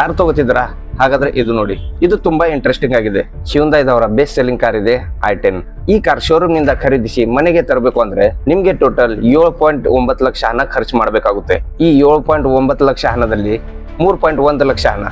Car ತಗೋತಿದ್ರಾ ಹಾಗಾದ್ರೆ ಇದು ನೋಡಿ. ಇದು ತುಂಬಾ ಇಂಟ್ರೆಸ್ಟಿಂಗ್ ಆಗಿದೆ. ಶಿವಂದಾಯ್ದವರ ಬೆಸ್ಟ್ ಸೆಲ್ಲಿಂಗ್ ಕಾರ್ ಇದೆ ಐ ಟೆನ್ ಈ ಕಾರ್ ಶೋರೂಮ್ನಿಂದ ಖರೀದಿಸಿ ಮನೆಗೆ ತರಬೇಕು ಅಂದ್ರೆ ನಿಮ್ಗೆ ಟೋಟಲ್ ಏಳು ಪಾಯಿಂಟ್ ಒಂಬತ್ತು ಲಕ್ಷ ಹಣ ಖರ್ಚು ಮಾಡಬೇಕಾಗುತ್ತೆ. ಈ ಏಳು ಪಾಯಿಂಟ್ ಒಂಬತ್ತು ಲಕ್ಷ ಹಣದಲ್ಲಿ ಮೂರು ಪಾಯಿಂಟ್ ಒಂದು ಲಕ್ಷ ಹಣ.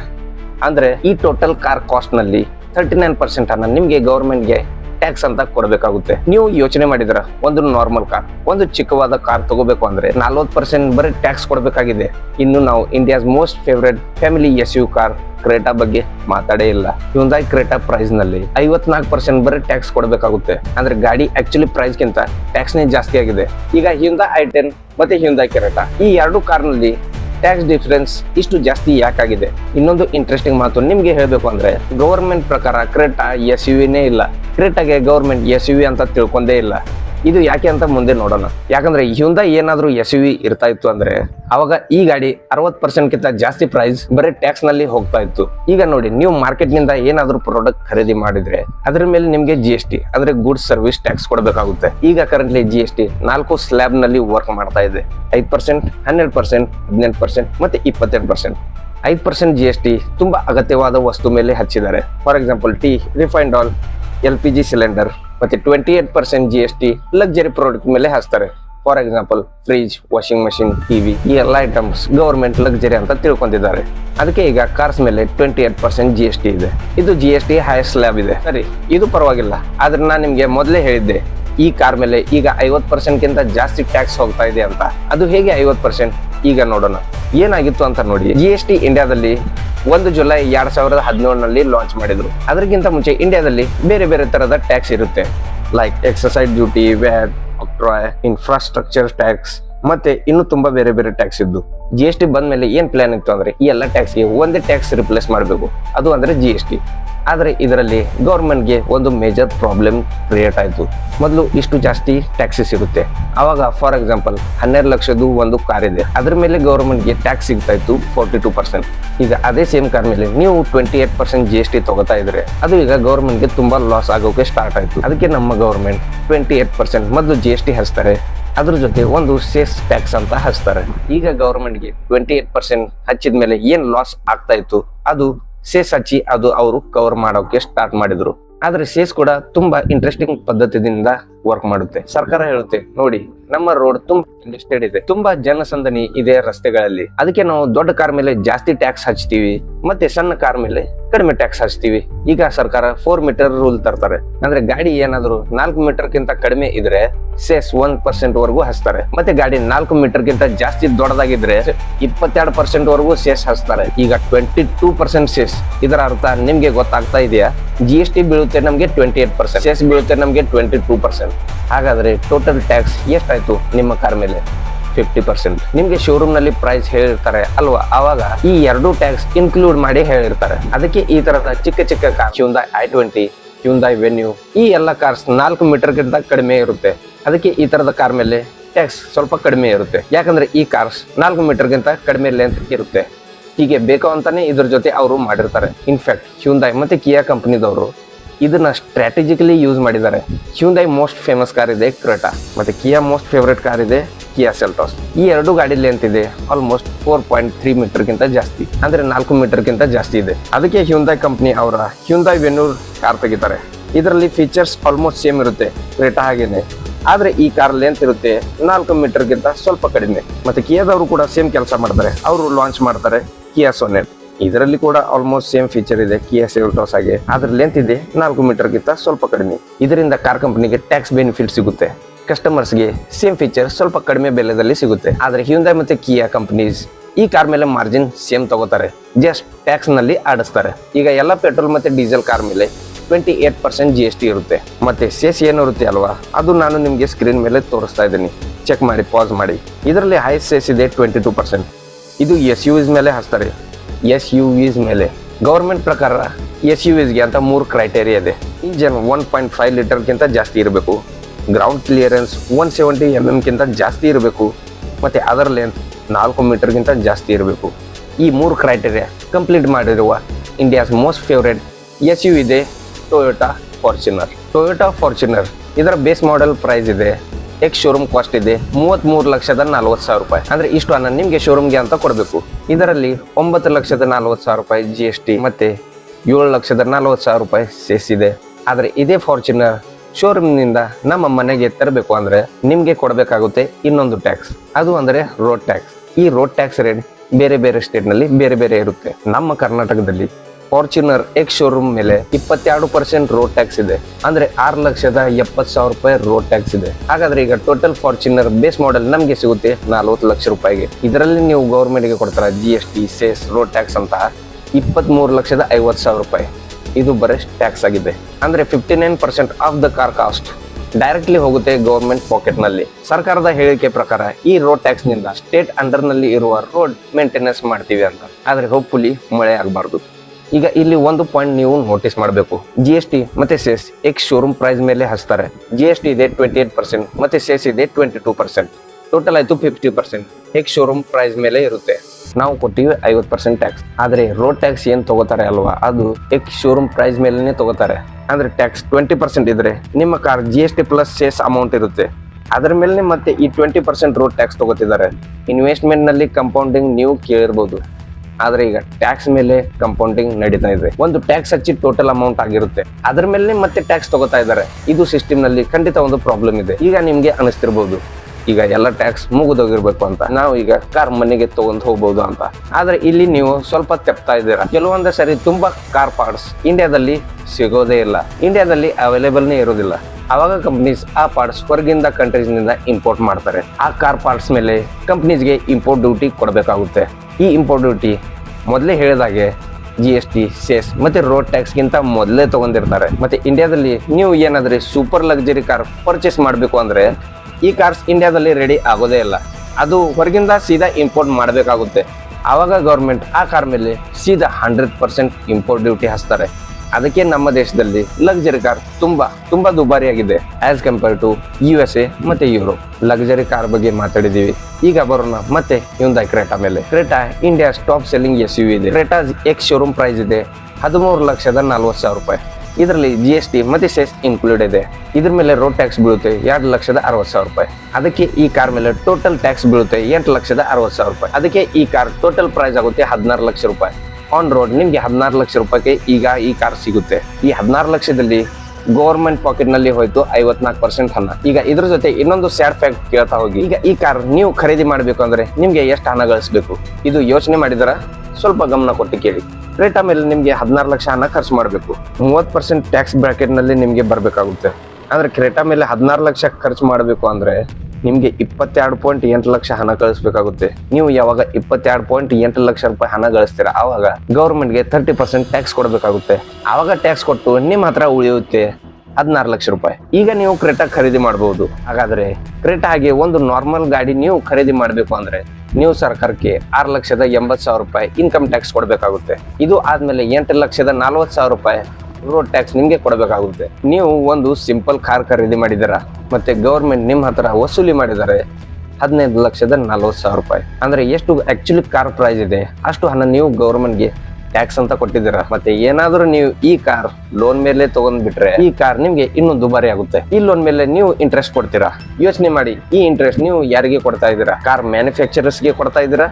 ಅಂದ್ರೆ ಈ ಟೋಟಲ್ ಕಾರ್ ಕಾಸ್ಟ್ನಲ್ಲಿ ತರ್ಟಿ ನೈನ್ ಪರ್ಸೆಂಟ್ ಹಣ ನಿಮ್ಗೆ ಗೌರ್ಮೆಂಟ್ಗೆ ಟ್ಯಾಕ್ಸ್ ಅಂತ ಕೊಡಬೇಕಾಗುತ್ತೆ. ನೀವು ಯೋಚನೆ ಮಾಡಿದ್ರ ಒಂದು ನಾರ್ಮಲ್ ಕಾರ್ ಒಂದು ಚಿಕ್ಕವಾದ ಕಾರ್ ತಗೋಬೇಕು ಅಂದ್ರೆ ನಲ್ವತ್ತು ಪರ್ಸೆಂಟ್ ಬರೀ ಟ್ಯಾಕ್ಸ್ ಕೊಡಬೇಕಾಗಿದೆ. ಇನ್ನು ನಾವು India's most favourite family S U car Creta ಬಗ್ಗೆ ಮಾತಾಡೇ ಇಲ್ಲ. ಹ್ಯುಂದಾಯ್ ಕ್ರೇಟಾ ಪ್ರೈಸ್ನಲ್ಲಿ ಐವತ್ನಾಲ್ಕು ಪರ್ಸೆಂಟ್ ಬರೀ ಟ್ಯಾಕ್ಸ್ ಕೊಡಬೇಕಾಗುತ್ತೆ. ಅಂದ್ರೆ ಗಾಡಿ ಆಕ್ಚುಲಿ ಪ್ರೈಸ್ ಗಿಂತ ಟ್ಯಾಕ್ಸ್ ನೇ ಜಾಸ್ತಿ ಆಗಿದೆ. ಈಗ ಹ್ಯುಂದಾ ಐ ಟೆನ್ ಮತ್ತೆ ಹ್ಯುಂದಾಯ್ ಕ್ರೇಟಾ ಈ ಎರಡು ಕಾರ್ನಲ್ಲಿ ಟ್ಯಾಕ್ಸ್ ಡಿಫರೆನ್ಸ್ ಇಷ್ಟು ಜಾಸ್ತಿ ಯಾಕಾಗಿದೆ? ಇನ್ನೊಂದು ಇಂಟ್ರೆಸ್ಟಿಂಗ್ ಮಾತು ನಿಮ್ಗೆ ಹೇಳಬೇಕು ಅಂದ್ರೆ ಗವರ್ಮೆಂಟ್ ಪ್ರಕಾರ ಕ್ರೇಟಾ ಎಸ್ ಯು ವಿನೇ ಇಲ್ಲ. ಕ್ರೇಟಾಗೆ ಗವರ್ಮೆಂಟ್ ಎಸ್ ಯು ಅಂತ ತಿಳ್ಕೊಂಡೇ ಇಲ್ಲ. ಇದು ಯಾಕೆ ಅಂತ ಮುಂದೆ ನೋಡೋಣ. ಯಾಕಂದ್ರೆ ಹಿಂದ ಏನಾದ್ರೂ ಎಸ್ ವಿ ಇರ್ತಾ ಇತ್ತು ಅಂದ್ರೆ ಅವಾಗ ಈ ಗಾಡಿ ಅರವತ್ ಪರ್ಸೆಂಟ್ ಕಿಂತ ಜಾಸ್ತಿ ಪ್ರೈಸ್ ಬರೀ ಟ್ಯಾಕ್ಸ್ನಲ್ಲಿ ಹೋಗ್ತಾ ಇತ್ತು. ಈಗ ನೋಡಿ, ನೀವು ಮಾರ್ಕೆಟ್ನಿಂದ ಏನಾದ್ರೂ ಪ್ರಾಡಕ್ಟ್ ಖರೀದಿ ಮಾಡಿದ್ರೆ ಅದ್ರ ಮೇಲೆ ನಿಮ್ಗೆ ಜಿ ಎಸ್ ಟಿ ಅಂದ್ರೆ ಗುಡ್ಸ್ ಸರ್ವಿಸ್ ಟ್ಯಾಕ್ಸ್ ಕೊಡಬೇಕಾಗುತ್ತೆ. ಈಗ ಕರೆಂಟ್ಲಿ ಜಿ ಎಸ್ ಟಿ ನಾಲ್ಕು ಸ್ಲ್ಯಾಬ್ನಲ್ಲಿ ವರ್ಕ್ ಮಾಡ್ತಾ ಇದೆ. ಐದ್ ಪರ್ಸೆಂಟ್ ಹನ್ನೆರಡು ಪರ್ಸೆಂಟ್ ಹದಿನೆಂಟು ಪರ್ಸೆಂಟ್ ಮತ್ತೆ ಇಪ್ಪತ್ತೆರಡು ಪರ್ಸೆಂಟ್ ಐದು ಪರ್ಸೆಂಟ್ ಜಿ ಎಸ್ ಟಿ ತುಂಬಾ ಅಗತ್ಯವಾದ ವಸ್ತು ಮೇಲೆ ಹಚ್ಚಿದ್ದಾರೆ. For example tea refined oil L P G cylinder ಮತ್ತೆ twenty eight percent G S T luxury product ಮೇಲೆ ಹಾಕ್ತಾರೆ for example fridge washing machine TV ಈ ಎಲ್ಲ ಐಟಮ್ಸ್ ಗವರ್ಮೆಂಟ್ ಲಕ್ಸರಿ ಅಂತ ತಿಳ್ಕೊಂಡಿದ್ದಾರೆ. ಅದಕ್ಕೆ ಈಗ ಕಾರ್ಸ್ ಮೇಲೆ twenty eight percent G S T ಇದೆ. ಇದು G S T highest slab ಇದೆ. ಸರಿ, ಇದು ಪರವಾಗಿಲ್ಲ. ಆದ್ರೆ ನಾನು ನಿಮ್ಗೆ ಮೊದಲೇ ಹೇಳಿದ್ದೆ, ಈ ಕಾರ್ ಮೇಲೆ ಈಗ ಐವತ್ ಪರ್ಸೆಂಟ್ ಗಿಂತ ಜಾಸ್ತಿ ಟ್ಯಾಕ್ಸ್ ಹೋಗ್ತಾ ಇದೆ ಅಂತ. ಅದು ಹೇಗೆ ಐವತ್ ಪರ್ಸೆಂಟ್ ಈಗ ನೋಡೋಣ. ಏನಾಗಿತ್ತು ಅಂತ ನೋಡಿ. ಜಿ ಎಸ್ ಟಿ ಇಂಡಿಯಾದಲ್ಲಿ ಒಂದು ಜುಲೈ ಎರಡ್ ಸಾವಿರದ ಹದಿನೇಳನಲ್ಲಿ ಲಾಂಚ್ ಮಾಡಿದ್ರು. ಅದಕ್ಕಿಂತ ಮುಂಚೆ ಇಂಡಿಯಾದಲ್ಲಿ ಬೇರೆ ಬೇರೆ ತರದ ಟ್ಯಾಕ್ಸ್ ಇರುತ್ತೆ. Like excise duty VAT infrastructure tax ಮತ್ತೆ ಇನ್ನು ತುಂಬಾ ಬೇರೆ ಬೇರೆ ಟ್ಯಾಕ್ಸ್ ಇದ್ದು. ಜಿ ಎಸ್ ಟಿ ಬಂದ್ಮೇಲೆ ಏನ್ ಪ್ಲಾನ್ ಇತ್ತು ಅಂದ್ರೆ ಈ ಎಲ್ಲ ಟ್ಯಾಕ್ಸ್ಗೆ ಒಂದೇ ಟ್ಯಾಕ್ಸ್ ರಿಪ್ಲೇಸ್ ಮಾಡಬೇಕು. ಅದು ಅಂದ್ರೆ ಜಿ ಎಸ್ ಟಿ ಆದರೆ ಇದರಲ್ಲಿ ಗೌರ್ಮೆಂಟ್ಗೆ ಒಂದು ಮೇಜರ್ ಪ್ರಾಬ್ಲಮ್ ಕ್ರಿಯೇಟ್ ಆಯಿತು. ಮೊದಲು ಇಷ್ಟು ಜಾಸ್ತಿ ಟ್ಯಾಕ್ಸಿ ಸಿಗುತ್ತೆ. ಆವಾಗ ಫಾರ್ ಎಕ್ಸಾಂಪಲ್ ಹನ್ನೆರಡು ಲಕ್ಷದ್ದು ಒಂದು ಕಾರ್ ಇದೆ. ಅದ್ರ ಮೇಲೆ ಗೌರ್ಮೆಂಟ್ಗೆ ಟ್ಯಾಕ್ಸ್ ಸಿಗ್ತಾ ಇತ್ತು ಫೋರ್ಟಿ ಟೂ ಪರ್ಸೆಂಟ್ ಈಗ ಅದೇ ಸೇಮ್ ಕಾರ್ ಮೇಲೆ ನೀವು twenty eight percent G S T ತಗೋತಾ ಇದ್ರೆ ಅದು ಈಗ ಗೌರ್ಮೆಂಟ್ಗೆ ತುಂಬಾ ಲಾಸ್ ಆಗೋಕೆ ಸ್ಟಾರ್ಟ್ ಆಯಿತು. ಅದಕ್ಕೆ ನಮ್ಮ ಗೌರ್ಮೆಂಟ್ ಟ್ವೆಂಟಿ ಏಟ್ ಪರ್ಸೆಂಟ್ ಮೊದಲು ಜಿ ಎಸ್ ಟಿ ಹಚ್ತಾರೆ ಅದ್ರ ಜೊತೆ ಒಂದು ಸೇಸ್ ಟ್ಯಾಕ್ಸ್ ಅಂತ ಹಚ್ತಾರೆ ಈಗ ಗೌರ್ಮೆಂಟ್ಗೆ ಟ್ವೆಂಟಿ ಏಟ್ ಪರ್ಸೆಂಟ್ ಹಚ್ಚಿದ ಮೇಲೆ ಏನು ಲಾಸ್ ಆಗ್ತಾ ಇತ್ತು? ಅದು ಸೇಸ್ ಹಚ್ಚಿ ಅದು ಅವರು ಕವರ್ ಮಾಡೋಕೆ ಸ್ಟಾರ್ಟ್ ಮಾಡಿದ್ರು. ಆದ್ರೆ ಸೇಸ್ ಕೂಡ ತುಂಬಾ ಇಂಟ್ರೆಸ್ಟಿಂಗ್ ಪದ್ಧತಿಯಿಂದ ವರ್ಕ್ ಮಾಡುತ್ತೆ. ಸರ್ಕಾರ ಹೇಳುತ್ತೆ, ನೋಡಿ ನಮ್ಮ ರೋಡ್ ತುಂಬಾ ಕಂಜೆಸ್ಟೆಡ್ ಇದೆ. ತುಂಬಾ ಜನಸಂದಣಿ ಇದೆ ರಸ್ತೆಗಳಲ್ಲಿ. ಅದಕ್ಕೆ ನಾವು ದೊಡ್ಡ ಕಾರ್ ಮೇಲೆ ಜಾಸ್ತಿ ಟ್ಯಾಕ್ಸ್ ಹಚ್ತೀವಿ, ಮತ್ತೆ ಸಣ್ಣ ಕಾರ್ ಮೇಲೆ ಕಡಿಮೆ ಟ್ಯಾಕ್ಸ್ ಹಚ್ತೀವಿ. ಈಗ ಸರ್ಕಾರ ಫೋರ್ ಮೀಟರ್ ರೂಲ್ ತರ್ತಾರೆ. ಅಂದ್ರೆ ಗಾಡಿ ಏನಾದ್ರು ನಾಲ್ಕು ಮೀಟರ್ ಗಿಂತ ಕಡಿಮೆ ಇದ್ರೆ ಸೆಸ್ ಒನ್ ಪರ್ಸೆಂಟ್ ವರೆಗೂ ಹಚ್ತಾರೆ. ಮತ್ತೆ ಗಾಡಿ ನಾಲ್ಕು ಮೀಟರ್ ಗಿಂತ ಜಾಸ್ತಿ ದೊಡ್ಡದಾಗಿದ್ರೆ ಇಪ್ಪತ್ತೆರಡು ಪರ್ಸೆಂಟ್ ವರೆಗೂ ಸೆಸ್ ಹಚ್ತಾರೆ. ಈಗ ಟ್ವೆಂಟಿ ಟೂ ಪರ್ಸೆಂಟ್ ಸೆಸ್ ಇದರ ಅರ್ಥ ನಿಮ್ಗೆ ಗೊತ್ತಾಗ್ತಾ ಇದೆಯಾ? ಜಿ ಎಸ್ ಟಿ ಬೀಳುತ್ತೆ ನಮ್ಗೆ ಟ್ವೆಂಟಿ ಏಟ್ ಪರ್ಸೆಂಟ್ ಸೆಸ್ ಬೀಳುತ್ತೆ ನಮ್ಗೆ ಟ್ವೆಂಟಿ ಟೂ ಪರ್ಸೆಂಟ್ ಹಾಗಾದ್ರೆ ಟೋಟಲ್ ಟ್ಯಾಕ್ಸ್ ಎಷ್ಟಾಯ್ತು? ನಿಮ್ಮ ಕಾರ್ ಮೇಲೆ ಫಿಫ್ಟಿ ಪರ್ಸೆಂಟ್ ನಿಮ್ಗೆ ಶೋರೂಮ್ನಲ್ಲಿ ಪ್ರೈಸ್ ಹೇಳಿರ್ತಾರೆ ಅಲ್ವಾ? ಅವಾಗ ಈ ಎರಡು ಟ್ಯಾಕ್ಸ್ ಇನ್ಕ್ಲೂಡ್ ಮಾಡಿ ಹೇಳಿರ್ತಾರೆ. ಅದಕ್ಕೆ ಈ ತರದ ಚಿಕ್ಕ ಚಿಕ್ಕ car Hyundai I twenty Hyundai Venue ಈ ಎಲ್ಲ ಕಾರ್ಸ್ ನಾಲ್ಕು ಮೀಟರ್ ಗಿಂತ ಕಡಿಮೆ ಇರುತ್ತೆ. ಅದಕ್ಕೆ ಈ ತರದ ಕಾರ್ ಮೇಲೆ ಟ್ಯಾಕ್ಸ್ ಸ್ವಲ್ಪ ಕಡಿಮೆ ಇರುತ್ತೆ. ಯಾಕಂದ್ರೆ ಈ ಕಾರ್ಸ್ ನಾಲ್ಕು ಮೀಟರ್ ಗಿಂತ ಕಡಿಮೆ ಲೆಂತ್ ಇರುತ್ತೆ. ಹೀಗೆ ಬೇಕು ಅಂತಾನೆ ಇದ್ರ ಜೊತೆ ಅವರು ಮಾಡಿರ್ತಾರೆ. ಇನ್ಫ್ಯಾಕ್ಟ್ ಹ್ಯುಂದಾಯ್ ಮತ್ತೆ ಕಿಯಾ ಕಂಪನಿದವರು ಇದನ್ನ ಸ್ಟ್ರಾಟಜಿಕಲಿ ಯೂಸ್ ಮಾಡಿದ್ದಾರೆ. ಹ್ಯೂಂದೈ ಮೋಸ್ಟ್ ಫೇಮಸ್ ಕಾರ್ ಇದೆ ಕ್ರೇಟಾ ಮತ್ತೆ ಕಿಯಾ ಮೋಸ್ಟ್ ಫೇವ್ರೇಟ್ ಕಾರ್ ಇದೆ ಕಿಯಾ ಸೆಲ್ಟಾಸ್ ಈ ಎರಡು ಗಾಡಿ ಲೆಂತ್ ಇದೆ almost four point three metre ಗಿಂತ ಜಾಸ್ತಿ, ಅಂದ್ರೆ ನಾಲ್ಕು ಮೀಟರ್ ಗಿಂತ ಜಾಸ್ತಿ ಇದೆ. ಅದಕ್ಕೆ ಹ್ಯೂಂದಾಯ್ ಕಂಪ್ನಿ ಅವರ ಹ್ಯೂಂದಾಯ್ ವೆನೂರ್ ಕಾರ್ ತೆಗಿತಾರೆ. ಇದರಲ್ಲಿ ಫೀಚರ್ಸ್ ಆಲ್ಮೋಸ್ಟ್ ಸೇಮ್ ಇರುತ್ತೆ ಕ್ರೆಟಾ ಹಾಗೇನೆ. ಆದರೆ ಈ ಕಾರ್ ಲೆಂತ್ ಇರುತ್ತೆ ನಾಲ್ಕು ಮೀಟರ್ ಗಿಂತ ಸ್ವಲ್ಪ ಕಡಿಮೆ. ಮತ್ತೆ ಕಿಯಾದವರು ಕೂಡ ಸೇಮ್ ಕೆಲಸ ಮಾಡ್ತಾರೆ. ಅವರು ಲಾಂಚ್ ಮಾಡ್ತಾರೆ ಕಿಯಾ ಸೋನೆಟ್ ಇದರಲ್ಲಿ ಕೂಡ ಆಲ್ಮೋಸ್ಟ್ ಸೇಮ್ ಫೀಚರ್ ಇದೆ. ಕಿಯಾ ಸೆಲ್ಟಾಸ್ ಆಗಿ ಅದ್ರ ಲೆಂತ್ ಇದೆ, ನಾಲ್ಕು ಮೀಟರ್ ಗಿಂತ ಸ್ವಲ್ಪ ಕಡಿಮೆ. ಇದರಿಂದ ಕಾರ್ ಕಂಪನಿಗೆ ಟ್ಯಾಕ್ಸ್ ಬೆನಿಫಿಟ್ ಸಿಗುತ್ತೆ. ಕಸ್ಟಮರ್ಸ್ಗೆ ಸೇಮ್ ಫೀಚರ್ ಸ್ವಲ್ಪ ಕಡಿಮೆ ಬೆಲೆದಲ್ಲಿ ಸಿಗುತ್ತೆ. ಆದ್ರೆ ಹ್ಯುಂದಾಯ್ ಮತ್ತೆ ಕಿಯಾ ಕಂಪನೀಸ್ ಈ ಕಾರ್ ಮೇಲೆ ಮಾರ್ಜಿನ್ ಸೇಮ್ ತಗೋತಾರೆ. ಜಸ್ಟ್ ಟ್ಯಾಕ್ಸ್ನಲ್ಲಿ ಆಡಿಸ್ತಾರೆ. ಈಗ ಎಲ್ಲ ಪೆಟ್ರೋಲ್ ಮತ್ತೆ ಡೀಸೆಲ್ ಕಾರ್ ಮೇಲೆ twenty eight percent G S T ಇರುತ್ತೆ. ಮತ್ತೆ ಸೇಸ್ ಏನಿರುತ್ತೆ ಅಲ್ವಾ? ಅದು ನಾನು ನಿಮಗೆ ಸ್ಕ್ರೀನ್ ಮೇಲೆ ತೋರಿಸ್ತಾ ಇದ್ದೀನಿ. ಚೆಕ್ ಮಾಡಿ ಪಾಸ್ ಮಾಡಿ. ಇದರಲ್ಲಿ ಹೈ ಸೇಸ್ ಇದೆ ಟ್ವೆಂಟಿ ಟೂ ಪರ್ಸೆಂಟ್ ಇದು ಎಸ್ ಯು ಇಸ್ ಮೇಲೆ ಹಚ್ತಾರೆ ಎಸ್ ಯು ವಿಸ್ ಮೇಲೆ. ಗೌರ್ಮೆಂಟ್ ಪ್ರಕಾರ ಎಸ್ ಯು ವಿಸ್ಗೆ ಅಂತ ಮೂರು ಕ್ರೈಟೇರಿಯಾ ಇದೆ. ಇಂಜನ್ ಒನ್ ಪಾಯಿಂಟ್ ಫೈವ್ ಲೀಟರ್ಗಿಂತ ಜಾಸ್ತಿ ಇರಬೇಕು. Ground clearance one seventy M ಎಮ್ಗಿಂತ ಜಾಸ್ತಿ ಇರಬೇಕು. ಮತ್ತು ಅದರ್ ಲೆಂತ್ ನಾಲ್ಕು ಮೀಟರ್ಗಿಂತ ಜಾಸ್ತಿ ಇರಬೇಕು. ಈ ಮೂರು ಕ್ರೈಟೇರಿಯಾ ಕಂಪ್ಲೀಟ್ ಮಾಡಿರುವ India's most favourite S U ಇದೆ ಟೊಯೋಟಾ ಫಾರ್ಚುನರ್ ಟೊಯೋಟಾ ಫಾರ್ಚುನರ್ ಇದರ ಬೇಸ್ ಮಾಡೆಲ್ ಪ್ರೈಸ್ ಇದೆ. ಎಕ್ಸ್ ಶೋರೂಮ್ ಕಾಸ್ಟ್ ಇದೆ ಮೂವತ್ತ್ ಮೂರು ಲಕ್ಷದ ನಲ್ವತ್ತು ಸಾವಿರ ರೂಪಾಯಿ. ಅಂದ್ರೆ ಇಷ್ಟು ಹಣ ನಿಮ್ಗೆ ಶೋರೂಮ್ಗೆ ಅಂತ ಕೊಡಬೇಕು. ಇದರಲ್ಲಿ ಒಂಬತ್ತು ಲಕ್ಷದ ನಲವತ್ತು ಸಾವಿರ ರೂಪಾಯಿ ಜಿ ಎಸ್ ಟಿ ಮತ್ತೆ ಏಳು ಲಕ್ಷದ ನಲವತ್ತು ಸಾವಿರ ರೂಪಾಯಿ ಸೆಸ್ ಇದೆ. ಆದ್ರೆ ಇದೇ ಫಾರ್ಚುನರ್ ಶೋರೂಮ್ನಿಂದ ನಮ್ಮ ಮನೆಗೆ ತರಬೇಕು ಅಂದ್ರೆ ನಿಮ್ಗೆ ಕೊಡಬೇಕಾಗುತ್ತೆ ಇನ್ನೊಂದು ಟ್ಯಾಕ್ಸ್ ಅದು ಅಂದ್ರೆ ರೋಡ್ ಟ್ಯಾಕ್ಸ್ ಈ ರೋಡ್ ಟ್ಯಾಕ್ಸ್ ರೇಟ್ ಬೇರೆ ಬೇರೆ ಸ್ಟೇಟ್ನಲ್ಲಿ ಬೇರೆ ಬೇರೆ ಇರುತ್ತೆ. ನಮ್ಮ ಕರ್ನಾಟಕದಲ್ಲಿ ಫಾರ್ಚುನರ್ ಎಕ್ಸ್ ಶೋರೂಮ್ ಮೇಲೆ ಇಪ್ಪತ್ತೆರಡು ಪರ್ಸೆಂಟ್ ರೋಡ್ ಟ್ಯಾಕ್ಸ್ ಇದೆ. ಅಂದ್ರೆ ಆರು ಲಕ್ಷದ ಎಪ್ಪತ್ತು ಸಾವಿರ ರೂಪಾಯಿ ರೋಡ್ ಟ್ಯಾಕ್ಸ್ ಇದೆ. ಹಾಗಾದ್ರೆ ಈಗ ಟೋಟಲ್ ಫಾರ್ಚುನರ್ ಬೇಸ್ ಮಾಡೆಲ್ ನಮಗೆ ಸಿಗುತ್ತೆ ನಲ್ವತ್ತು ಲಕ್ಷ ರೂಪಾಯಿಗೆ. ಇದರಲ್ಲಿ ನೀವು ಗೌರ್ಮೆಂಟ್ಗೆ ಕೊಡ್ತಾರ G S T cess road tax ಅಂತ ಇಪ್ಪತ್ತ್ ಮೂರು ಲಕ್ಷದ ಐವತ್ತು ಸಾವಿರ ರೂಪಾಯಿ. ಇದು ಬರೀ ಟ್ಯಾಕ್ಸ್ ಆಗಿದೆ. ಅಂದ್ರೆ fifty nine percent of the car cost directly ಹೋಗುತ್ತೆ ಗೌರ್ಮೆಂಟ್ ಪಾಕೆಟ್ನಲ್ಲಿ. ಸರ್ಕಾರದ ಹೇಳಿಕೆ ಪ್ರಕಾರ ಈ ರೋಡ್ ಟ್ಯಾಕ್ಸ್ನಿಂದ ಸ್ಟೇಟ್ ಅಂಡರ್ನಲ್ಲಿ ಇರುವ ರೋಡ್ ಮೇಂಟೆನೆನ್ಸ್ ಮಾಡ್ತೀವಿ ಅಂತ. ಆದ್ರೆ ಹೋಪ್ಫುಲಿ ಮಳೆ ಆಗಬಾರ್ದು. ಈಗ ಇಲ್ಲಿ ಒಂದು ಪಾಯಿಂಟ್ ನೀವು ನೋಟಿಸ್ ಮಾಡಬೇಕು. ಜಿ ಎಸ್ ಟಿ ಮತ್ತೆ ಸೆಸ್ ಎಕ್ಸ್ ಶೋರೂಮ್ ಪ್ರೈಸ್ ಮೇಲೆ ಹಚ್ತಾರೆ. ಜಿ ಎಸ್ ಟಿ ಇದೆ ಟ್ವೆಂಟಿ ಏಟ್ ಪರ್ಸೆಂಟ್ ಮತ್ತೆ ಸೆಸ್ ಇದೆ ಟ್ವೆಂಟಿ ಟೂ ಪರ್ಸೆಂಟ್ ಟೋಟಲ್ ಆಯಿತು fifty percent ex showroom price ಮೇಲೆ ಇರುತ್ತೆ. ನಾವು ಕೊಟ್ಟಿವಿ ಐವತ್ತು ಪರ್ಸೆಂಟ್ ಟ್ಯಾಕ್ಸ್ ಆದರೆ ರೋಡ್ ಟ್ಯಾಕ್ಸ್ ಏನು ತಗೋತಾರೆ ಅಲ್ವಾ? ಅದು ಎಕ್ಸ್ ಶೋರೂಮ್ ಪ್ರೈಸ್ ಮೇಲೇ ತಗೋತಾರೆ. ಅಂದ್ರೆ ಟ್ಯಾಕ್ಸ್ ಟ್ವೆಂಟಿ ಪರ್ಸೆಂಟ್ ಇದ್ರೆ ನಿಮ್ಮ car G S T plus cess amount ಇರುತ್ತೆ. ಅದ್ರ ಮೇಲೆ ಮತ್ತೆ ಈ ಟ್ವೆಂಟಿ ಪರ್ಸೆಂಟ್ ರೋಡ್ ಟ್ಯಾಕ್ಸ್ ತಗೋತಿದ್ದಾರೆ. ಇನ್ವೆಸ್ಟ್ಮೆಂಟ್ನಲ್ಲಿ ಕಂಪೌಂಡಿಂಗ್ ನೀವು ಕೇಳಿರ್ಬೋದು. ಆದ್ರೆ ಈಗ ಟ್ಯಾಕ್ಸ್ ಮೇಲೆ ಕಂಪೌಂಡಿಂಗ್ ನಡೀತಾ ಇದೆ. ಒಂದು ಟ್ಯಾಕ್ಸ್ ಹಚ್ಚಿ ಟೋಟಲ್ ಅಮೌಂಟ್ ಆಗಿರುತ್ತೆ. ಅದ್ರ ಮೇಲೆ ಮತ್ತೆ ಟ್ಯಾಕ್ಸ್ ತಗೋತಾ ಇದ್ದಾರೆ. ಇದು ಸಿಸ್ಟಮ್ನಲ್ಲಿ ಖಂಡಿತ ಒಂದು ಪ್ರಾಬ್ಲಮ್ ಇದೆ. ಈಗ ನಿಮ್ಗೆ ಅನಿಸ್ತಿರ್ಬೋದು, ಈಗ ಎಲ್ಲ ಟ್ಯಾಕ್ಸ್ ಮುಗಿದೋಗಿರ್ಬೇಕು ಅಂತ. ನಾವು ಈಗ ಕಾರ್ ಮನೆಗೆ ತಗೊಂಡ್ ಹೋಗ್ಬೋದು ಅಂತ. ಆದ್ರೆ ಇಲ್ಲಿ ನೀವು ಸ್ವಲ್ಪ ತೆಪ್ತಾ ಇದ್ದೀರಾ. ಕೆಲವೊಂದು ಸರಿ ತುಂಬಾ ಕಾರ್ ಪಾರ್ಟ್ಸ್ ಇಂಡಿಯಾದಲ್ಲಿ ಸಿಗೋದೇ ಇಲ್ಲ. ಇಂಡಿಯಾದಲ್ಲಿ ಅವೈಲೇಬಲ್ನೇ ಇರೋದಿಲ್ಲ. ಅವಾಗ ಕಂಪ್ನೀಸ್ ಆ ಪಾರ್ಟ್ಸ್ ಹೊರಗಿಂದ ಕಂಟ್ರೀಸ್ನಿಂದ ಇಂಪೋರ್ಟ್ ಮಾಡ್ತಾರೆ. ಆ ಕಾರ್ ಪಾರ್ಟ್ಸ್ ಮೇಲೆ ಕಂಪ್ನೀಸ್ಗೆ ಇಂಪೋರ್ಟ್ ಡ್ಯೂಟಿ ಕೊಡಬೇಕಾಗುತ್ತೆ. ಈ ಇಂಪೋರ್ಟ್ ಡ್ಯೂಟಿ ಮೊದಲೇ ಹೇಳಿದಾಗೆ ಜಿ ಎಸ್ ಟಿ ಸೆಸ್ ಮತ್ತೆ ರೋಡ್ ಟ್ಯಾಕ್ಸ್ ಗಿಂತ ಮೊದಲೇ ತಗೊಂಡಿರ್ತಾರೆ. ಮತ್ತೆ ಇಂಡಿಯಾದಲ್ಲಿ ನೀವು ಏನಾದ್ರೆ ಸೂಪರ್ ಲಕ್ಸುರಿ ಕಾರ್ ಪರ್ಚೇಸ್ ಮಾಡಬೇಕು ಅಂದ್ರೆ ಈ ಕಾರ್ಸ್ ಇಂಡಿಯಾದಲ್ಲಿ ರೆಡಿ ಆಗೋದೇ ಇಲ್ಲ. ಅದು ಹೊರಗಿಂದ ಸೀದಾ ಇಂಪೋರ್ಟ್ ಮಾಡಬೇಕಾಗುತ್ತೆ. ಆವಾಗ ಗೌರ್ಮೆಂಟ್ ಆ ಕಾರ್ ಮೇಲೆ ಸೀದಾ ಹಂಡ್ರೆಡ್ ಪರ್ಸೆಂಟ್ ಇಂಪೋರ್ಟ್ ಡ್ಯೂಟಿ ಹಾಸ್ತಾರೆ ಅದಕ್ಕೆ ನಮ್ಮ ದೇಶದಲ್ಲಿ ಲಕ್ಸರಿ ಕಾರ್ ತುಂಬಾ ತುಂಬಾ ದುಬಾರಿಯಾಗಿದೆ as compare to U S A ಮತ್ತೆ ಯುರೋಪ್ ಲಕ್ಸರಿ ಕಾರ್ ಬಗ್ಗೆ ಮಾತಾಡಿದೀವಿ ಈಗ ಬರೋಣ ಮತ್ತೆ Hyundai ಕ್ರೇಟಾ ಮೇಲೆ. Creta India top selling S U ಇದೆ. ಕ್ರೇಟಾ ಎಕ್ಸ್ ಶೋರೂಮ್ ಪ್ರೈಸ್ ಇದೆ ಹದಿಮೂರು ಲಕ್ಷದ ನಲ್ವತ್ತು ಸಾವಿರ ರೂಪಾಯಿ. ಇದರಲ್ಲಿ ಜಿ ಎಸ್ ಟಿ ಮತ್ತೆ ಸೆಸ್ ಇನ್ಕ್ಲೂಡ್ ಇದೆ. ಇದ್ರ ಮೇಲೆ ರೋಡ್ ಟ್ಯಾಕ್ಸ್ ಬೀಳುತ್ತೆ ಎರಡು ಲಕ್ಷದ ಅರವತ್ತು ಸಾವಿರ ರೂಪಾಯಿ. ಅದಕ್ಕೆ ಈ ಕಾರ್ ಮೇಲೆ ಟೋಟಲ್ ಟ್ಯಾಕ್ಸ್ ಬೀಳುತ್ತೆ ಎಂಟು ಲಕ್ಷದ ಅರವತ್ತು ಸಾವಿರ ರೂಪಾಯಿ. ಅದಕ್ಕೆ ಈ ಕಾರ್ ಟೋಟಲ್ ಪ್ರೈಸ್ ಆಗುತ್ತೆ ಹದಿನಾರು ಲಕ್ಷ ರೂಪಾಯಿ. ಆನ್ ರೋಡ್ ನಿಮ್ಗೆ ಹದಿನಾರು ಲಕ್ಷ ರೂಪಾಯಿಗೆ ಈಗ ಈ ಕಾರ್ ಸಿಗುತ್ತೆ. ಈ ಹದಿನಾರು ಲಕ್ಷದಲ್ಲಿ ಗೌರ್ಮೆಂಟ್ ಪಾಕೆಟ್ನಲ್ಲಿ ಹೋಯ್ತು ಐವತ್ನಾಲ್ಕು ಪರ್ಸೆಂಟ್ ಹಣ. ಈಗ ಇದ್ರ ಜೊತೆ ಇನ್ನೊಂದು ಸ್ಯಾಡ್ ಫ್ಯಾಕ್ಟ್ ಕೇಳ್ತಾ ಹೋಗಿ. ಈಗ ಈ ಕಾರ್ ನೀವು ಖರೀದಿ ಮಾಡಬೇಕು ಅಂದ್ರೆ ನಿಮ್ಗೆ ಎಷ್ಟು ಹಣ ಗಳಿಸಬೇಕು? ಇದು ಯೋಚನೆ ಮಾಡಿದರ? ಸ್ವಲ್ಪ ಗಮನ ಕೊಟ್ಟು ಕೇಳಿ. ಕ್ರೇಟಾ ಮೇಲೆ ನಿಮ್ಗೆ ಹದಿನಾರು ಲಕ್ಷ ಹಣ ಖರ್ಚು ಮಾಡಬೇಕು. ಮೂವತ್ತು ಪರ್ಸೆಂಟ್ ಟ್ಯಾಕ್ಸ್ ಬ್ರಾಕೆಟ್ನಲ್ಲಿ ನಿಮ್ಗೆ ಬರ್ಬೇಕಾಗುತ್ತೆ. ಅಂದ್ರೆ ಕ್ರೇಟಾ ಮೇಲೆ ಹದಿನಾರು ಲಕ್ಷ ಖರ್ಚು ಮಾಡಬೇಕು ಅಂದ್ರೆ ನಿಮ್ಗೆ ಇಪ್ಪತ್ತೆರಡು ಪಾಯಿಂಟ್ ಎಂಟು ಲಕ್ಷ ಹಣ ಕಳಿಸಬೇಕಾಗುತ್ತೆ. ನೀವು ಯಾವಾಗ ಇಪ್ಪತ್ತೆರಡು ಪಾಯಿಂಟ್ ಎಂಟು ಲಕ್ಷ ರೂಪಾಯಿ ಹಣ ಗಳಿಸ್ತೀರಾ, ಆವಾಗ ಗೌರ್ಮೆಂಟ್ಗೆ ತರ್ಟಿ ಪರ್ಸೆಂಟ್ ಟ್ಯಾಕ್ಸ್ ಕೊಡಬೇಕಾಗುತ್ತೆ. ಆವಾಗ ಟ್ಯಾಕ್ಸ್ ಕೊಟ್ಟು ನಿಮ್ಮ ಹತ್ರ ಉಳಿಯುತ್ತೆ ಹದಿನಾರು ಲಕ್ಷ ರೂಪಾಯಿ. ಈಗ ನೀವು ಕ್ರೇಟಾ ಖರೀದಿ ಮಾಡಬಹುದು ಹಾಗಾದ್ರೆ ಕ್ರೇಟಾ ಹಾಗೆ ಒಂದು ನಾರ್ಮಲ್ ಗಾಡಿ ನೀವು ಖರೀದಿ ಮಾಡಬೇಕು ಅಂದ್ರೆ ನೀವು ಸರ್ಕಾರಕ್ಕೆ ಆರು ಲಕ್ಷದ ಎಂಬತ್ತು ಸಾವಿರ ರೂಪಾಯಿ ಇನ್ಕಮ್ ಟ್ಯಾಕ್ಸ್ ಕೊಡಬೇಕಾಗುತ್ತೆ. ಇದು ಆದ್ಮೇಲೆ ಎಂಟು ಲಕ್ಷದ ನಲ್ವತ್ತು ಸಾವಿರ ರೂಪಾಯಿ ರೋಡ್ ಟ್ಯಾಕ್ಸ್ ನಿಮ್ಗೆ ಕೊಡಬೇಕಾಗುತ್ತೆ. ನೀವು ಒಂದು ಸಿಂಪಲ್ ಕಾರ್ ಖರೀದಿ ಮಾಡಿದ್ದೀರಾ, ಮತ್ತೆ ಗೌರ್ಮೆಂಟ್ ನಿಮ್ಮ ಹತ್ರ ವಸೂಲಿ ಮಾಡಿದ್ದಾರೆ, ಹದಿನೈದು ಲಕ್ಷದ ನಲ್ವತ್ತು ಸಾವಿರ ರೂಪಾಯಿ. ಅಂದ್ರೆ ಎಷ್ಟು ಆಕ್ಚುಲಿ ಕಾರ್ ಪ್ರೈಸ್ ಇದೆ, ಅಷ್ಟು ಹಣ ನೀವು ಗೌರ್ಮೆಂಟ್ಗೆ ಟ್ಯಾಕ್ಸ್ ಅಂತ ಕೊಟ್ಟಿದ್ದೀರಾ. ಮತ್ತೆ ಏನಾದರೂ ನೀವು ಈ ಕಾರ್ ಲೋನ್ ಮೇಲೆ ತಗೊಂಡ್ಬಿಟ್ರೆ, ಈ ಕಾರ್ ನಿಮ್ಗೆ ಇನ್ನೂ ದುಬಾರಿ ಆಗುತ್ತೆ. ಈ ಲೋನ್ ಮೇಲೆ ನೀವು ಇಂಟ್ರೆಸ್ಟ್ ಕೊಡ್ತೀರಾ? ಯೋಚನೆ ಮಾಡಿ, ಈ ಇಂಟ್ರೆಸ್ಟ್ ನೀವು ಯಾರಿಗೆ ಕೊಡ್ತಾ ಇದ್ದೀರಾ? ಕಾರ್ ಮ್ಯಾನುಫ್ಯಾಕ್ಚರರ್ಸ್ಗೆ ಕೊಡ್ತಾ ಇದ್ದೀರಾ?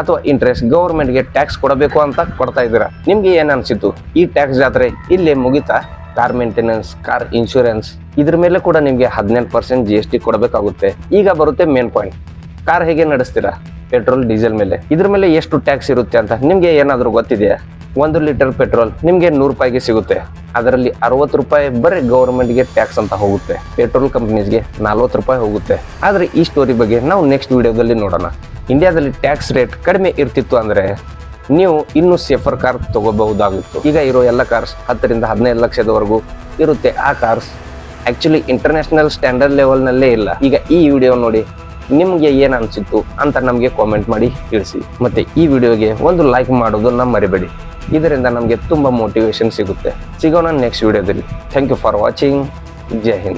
ಅಥವಾ ಇಂಟ್ರೆಸ್ಟ್ ಗೌರ್ಮೆಂಟ್ಗೆ ಟ್ಯಾಕ್ಸ್ ಕೊಡಬೇಕು ಅಂತ ಕೊಡ್ತಾ ಇದ್ದೀರಾ? ನಿಮ್ಗೆ ಏನ್ ಅನ್ಸಿತ್ತು ಈ ಟ್ಯಾಕ್ಸ್ ಜಾತ್ರೆ ಇಲ್ಲೇ ಮುಗಿತಾ? ಕಾರ್ ಮೇಂಟೆನೆನ್ಸ್ ಕಾರ್ ಇನ್ಶೂರೆನ್ಸ್ ಇದ್ರ ಮೇಲೆ ಕೂಡ ನಿಮ್ಗೆ ಹದಿನೆಂಟು ಪರ್ಸೆಂಟ್ ಜಿ ಎಸ್ ಟಿ ಕೊಡಬೇಕಾಗುತ್ತೆ. ಈಗ ಬರುತ್ತೆ ಮೇನ್ ಪಾಯಿಂಟ್ ಕಾರ್ ಹೇಗೆ ನಡೆಸ್ತೀರಾ? ಪೆಟ್ರೋಲ್ ಡೀಸೆಲ್ ಮೇಲೆ. ಇದ್ರ ಮೇಲೆ ಎಷ್ಟು ಟ್ಯಾಕ್ಸ್ ಇರುತ್ತೆ ಅಂತ ನಿಮ್ಗೆ ಏನಾದರೂ ಗೊತ್ತಿದೆಯಾ? ಒಂದು ಲೀಟರ್ ಪೆಟ್ರೋಲ್ ನಿಮ್ಗೆ ನೂರು ರೂಪಾಯಿಗೆ ಸಿಗುತ್ತೆ. ಅದರಲ್ಲಿ ಅರವತ್ತು ರೂಪಾಯಿ ಬರೀ ಗೌರ್ಮೆಂಟ್ಗೆ ಟ್ಯಾಕ್ಸ್ ಅಂತ ಹೋಗುತ್ತೆ. ಪೆಟ್ರೋಲ್ ಕಂಪ್ನೀಸ್ಗೆ ನಲ್ವತ್ತು ರೂಪಾಯಿ ಹೋಗುತ್ತೆ. ಆದ್ರೆ ಈ ಸ್ಟೋರಿ ಬಗ್ಗೆ ನಾವು ನೆಕ್ಸ್ಟ್ ವಿಡಿಯೋದಲ್ಲಿ ನೋಡೋಣ. ಇಂಡಿಯಾದಲ್ಲಿ ಟ್ಯಾಕ್ಸ್ ರೇಟ್ ಕಡಿಮೆ ಇರ್ತಿತ್ತು ಅಂದರೆ ನೀವು ಇನ್ನೂ ಸೇಫರ್ ಕಾರ್ ತಗೋಬಹುದಾಗಿತ್ತು. ಈಗ ಇರೋ ಎಲ್ಲ ಕಾರ್ಸ್ ಹತ್ತರಿಂದ ಹದಿನೈದು ಲಕ್ಷದವರೆಗೂ ಇರುತ್ತೆ. ಆ ಕಾರ್ಸ್ ಆ್ಯಕ್ಚುಲಿ ಇಂಟರ್ನ್ಯಾಷನಲ್ ಸ್ಟ್ಯಾಂಡರ್ಡ್ ಲೆವೆಲ್ನಲ್ಲೇ ಇಲ್ಲ. ಈಗ ಈ ವಿಡಿಯೋ ನೋಡಿ ನಿಮಗೆ ಏನು ಅನಿಸಿತ್ತು ಅಂತ ನಮಗೆ ಕಾಮೆಂಟ್ ಮಾಡಿ ತಿಳಿಸಿ. ಮತ್ತು ಈ ವಿಡಿಯೋಗೆ ಒಂದು ಲೈಕ್ ಮಾಡೋದನ್ನ ಮರಿಬೇಡಿ. ಇದರಿಂದ ನಮಗೆ ತುಂಬ ಮೋಟಿವೇಶನ್ ಸಿಗುತ್ತೆ. ಸಿಗೋಣ ನೆಕ್ಸ್ಟ್ ವಿಡಿಯೋದಲ್ಲಿ thank you for watching Jai Hind